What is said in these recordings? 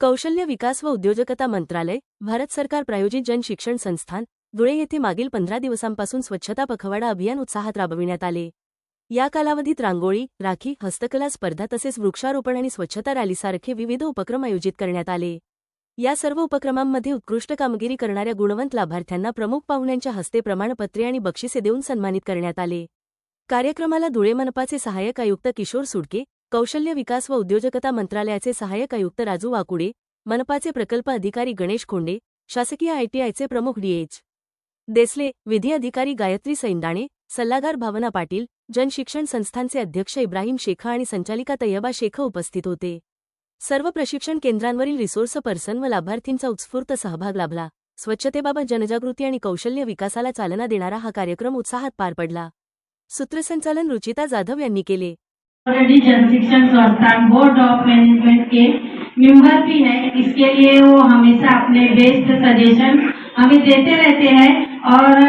कौशल्य विकास व उद्योजकता मंत्रालय भारत सरकार प्रायोजित जन शिक्षण संस्थान धुळे येथे मागील पंधरा दिवसांपासून स्वच्छता पखवाडा अभियान उत्साहात राबविण्यात आले. या कालावधीत रांगोळी राखी हस्तकला स्पर्धा तसेच वृक्षारोपण आणि स्वच्छता रॅलीसारखे विविध उपक्रम आयोजित करण्यात आले. या सर्व उपक्रमांमध्ये उत्कृष्ट कामगिरी करणाऱ्या गुणवंत लाभार्थ्यांना प्रमुख पाहुण्यांच्या हस्ते प्रमाणपत्रे आणि बक्षिसे देऊन सन्मानित करण्यात आले. कार्यक्रमाला धुळे मनपाचे सहाय्यक आयुक्त किशोर सुडके कौशल्य विकास व उद्योजकता मंत्रालयाचे सहाय्यक आयुक्त राजू वाकुडे मनपाचे प्रकल्प अधिकारी गणेश खोंडे शासकीय आयटीआयचे प्रमुख डीएच देसले विधी अधिकारी गायत्री सैंदाणे सल्लागार भावना पाटील जनशिक्षण संस्थांचे अध्यक्ष इब्राहिम शेखा आणि संचालिका तय्यबा शेख उपस्थित होते. सर्व प्रशिक्षण केंद्रांवरील रिसोर्स पर्सन व लाभार्थींचा उत्स्फूर्त सहभाग लाभला. स्वच्छतेबाबत जनजागृती आणि कौशल्य विकासाला चालना देणारा हा कार्यक्रम उत्साहात पार पडला. सूत्रसंचालन रुचिता जाधव यांनी केले. Already Jan Shikshan Sansthan board of management K member भी है। इसके लिए वो हमेशा अपने बेस्ट सजेशन हमें देते रहते हैं और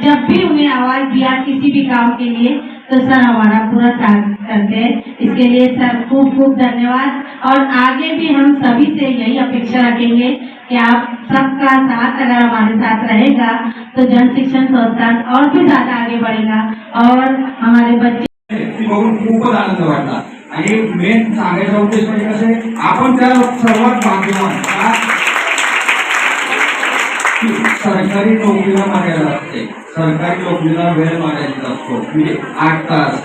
जब भी उन्हें आवाज़ दिया किसी भी काम के लिए तो सर हमारा पूरा साथ करते हैं। इसके लिए सर खूब खूब धन्यवाद। और आगे भी हम सभी से यही अपेक्षा रखेंगे कि आप सबका साथ अगर हमारे साथ रहेगा तो जन शिक्षण संस्थान और भी ज़्यादा आगे बढ़ेगा और हमारे बच्चे बघून खूपच आनंद वाटला. आणि मेन सांगायचा उद्देश म्हणजे कसं आहे आपण त्या सर्वात भाग्यवान सरकारी नोकरीला मागायला असते सरकारी नोकरीला वेळ मागायचा असतो. म्हणजे आठ तास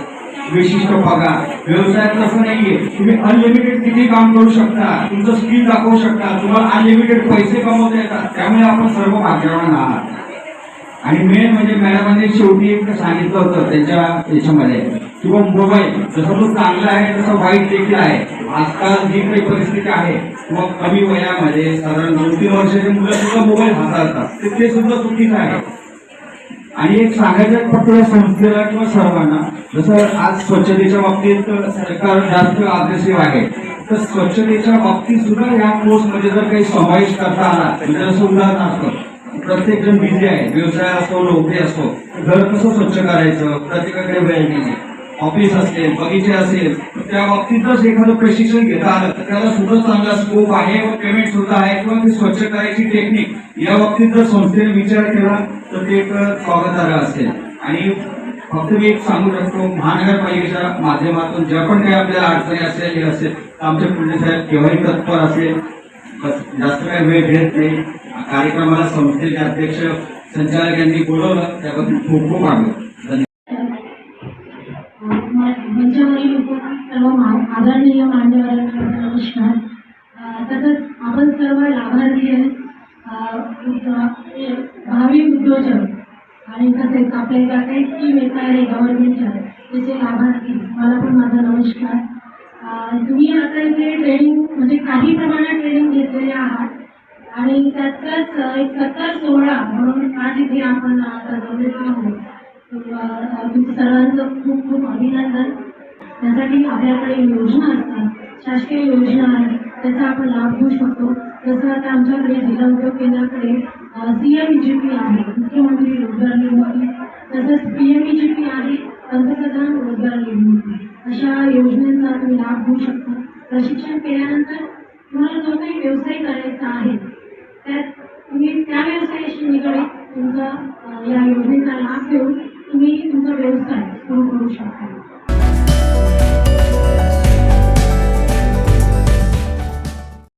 विशिष्ट पगार. व्यवसायात तसं नाहीये. तुम्ही अनलिमिटेड किती काम करू शकता तुमचं स्किल दाखवू शकता तुम्हाला अनलिमिटेड पैसे कमवता येतात. त्यामुळे आपण सर्व भाग्यवान आहात. आणि मेन म्हणजे मॅडमांनी शेवटी एक सांगितलं होतं त्यांच्या याच्यामध्ये. किंवा मोबाईल जसा तो चांगला आहे तसा वाईट देखील आहे. आजकाल जी काही परिस्थिती आहे. किंवा कमी वयामध्ये साधारण दोन तीन वर्षाचे मुलं सुद्धा मोबाईल हाताळतात. ते सुद्धा चुकीचं आहे. आणि एक सांगायचं फक्त या संस्थेला किंवा सर्वांना जसं आज स्वच्छतेच्या बाबतीत सरकार जास्त अग्रेसिव्ह आहे तर स्वच्छतेच्या बाबतीत सुद्धा या कोर्समध्ये जर काही समावेश करता आला म्हणजे जसं उदाहरण असतं प्रत्येक जण बिझी आहे व्यवसाय असो नोकरी असो घर कसं स्वच्छ करायचं प्रत्येकाकडे वेळ नाही ऑफिस असेल बगीचे असेल तर त्या बाबतीत जर एखादं प्रशिक्षण घेता आलं तर त्याला सुद्धा चांगला स्कोप आहे व पेमेंट सुद्धा आहे किंवा ती स्वच्छ करायची टेक्निक या बाबतीत जर संस्थेने विचार केला तर ते एक स्वागतार्ह असेल. आणि फक्त मी एक सांगू शकतो महानगरपालिकेच्या माध्यमातून ज्या पण काही आपल्याला अडचणी असेल हे असेल तर आमचे पुणे साहेब केव्हाही तत्पर असेल. जास्त काही वेळ घेत नाही. कार्यक्रमाला संस्थेचे अध्यक्ष संचालक यांनी बोलवलं त्याबद्दल खूप खूप आभार. सर्व मा- आदरणीय मान्यवरांना नमस्कार. तसंच आपण सर्व लाभार्थी आहे भाविक भावी उद्योजक आणि तसेच आपल्या ज्या काही स्कीम येत आहे गव्हर्नमेंटच्या त्याचे लाभार्थी. मला पण माझा नमस्कार. तुम्ही आता इथे ट्रेनिंग म्हणजे काही प्रमाणात ट्रेनिंग घेतलेले आहात. आणि त्यातच एक सत्तर सोहळा म्हणून आज इथे आपण आता आहोत. तुमचं सर्वांचं खूप खूप अभिनंदन. त्यासाठी आपल्याकडे योजना असतात. शासकीय योजना आहेत. त्याचा आपण लाभ घेऊ शकतो. जसं आता आमच्याकडे जिल्हा उद्योग केंद्राकडे सी एम जी पी आहे मुख्यमंत्री रोजगार निर्मिती. तसंच पी एम जी पी आहे पंतप्रधान रोजगार निर्मिती. अशा योजनेचा तुम्ही लाभ घेऊ शकता. प्रशिक्षण केल्यानंतर तुम्हाला जो काही व्यवसाय करायचा आहे त्यात तुम्ही त्या व्यवसायाशी निगडीत तुमचा या योजनेचा लाभ घेऊन तुम्ही तुमचा व्यवसाय सुरू करू शकता.